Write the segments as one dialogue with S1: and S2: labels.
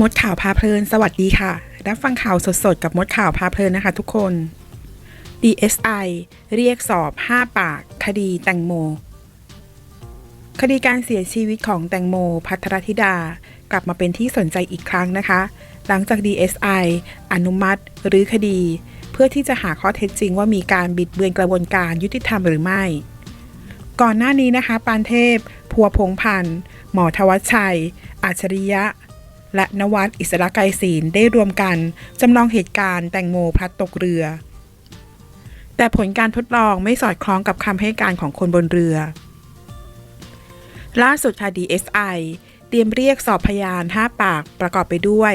S1: มดข่าวพาเพลิน สวัสดีค่ะ รับฟังข่าวสดๆ กับมดข่าวพาเพลินนะคะทุกคน DSI เรียกสอบ 5 ปาก คดีแตงโม คดีการเสียชีวิตของแตงโม พัทรธิดา กลับมาเป็นที่สนใจอีกครั้งนะคะ หลังจาก DSI อนุมัติหรือคดี เพื่อที่จะหาข้อเท็จจริงว่ามีการบิดเบือนกระบวนการยุติธรรมหรือไม่ ก่อนหน้านี้นะคะ ปานเทพ พัวพงพันธ์ หมอทวัชชัย อัจฉริยะ และนวัดอิสระไกรศีลได้รวมกันจำลองเหตุการณ์แตงโมพลัดตกเรือ แต่ผลการทดลองไม่สอดคล้องกับคำให้การของคนบนเรือ ล่าสุดค่ะ DSI เตรียมเรียกสอบพยาน 5 ปากประกอบไปด้วย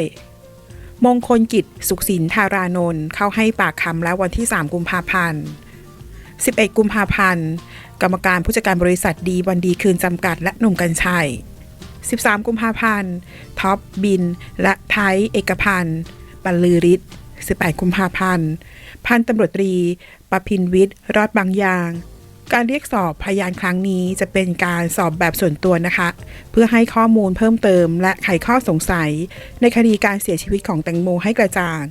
S1: มงคลกิจสุขสินธารานนท์เข้าให้ปากคำแล้ววันที่ 3 กุมภาพันธ์ 11 กุมภาพันธ์ กรรมการผู้จัดการบริษัทดีวันดีคืนจำกัดและหนุ่มกัญชัย 13 กุมภาพันธ์ ท็อปบิน และไทยเอกพันธ์บรรลือฤทธิ์18 กุมภาพันธ์ พันตำรวจตรีประพินวิทย์ รอดบางอย่าง การเรียกสอบพยานครั้งนี้จะเป็นการสอบแบบส่วนตัวนะคะ เพื่อให้ข้อมูลเพิ่มเติม และไขข้อสงสัย ในคดีการเสียชีวิตของแตงโมให้กระจ่าง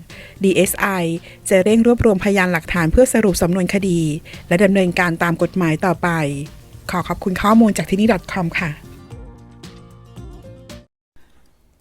S1: DSI จะเร่งรวบรวมพยานหลักฐานเพื่อสรุปสำนวนคดี และดำเนินการตามกฎหมายต่อไป ขอขอบคุณข้อมูลจากที่นี่ .com ค่ะ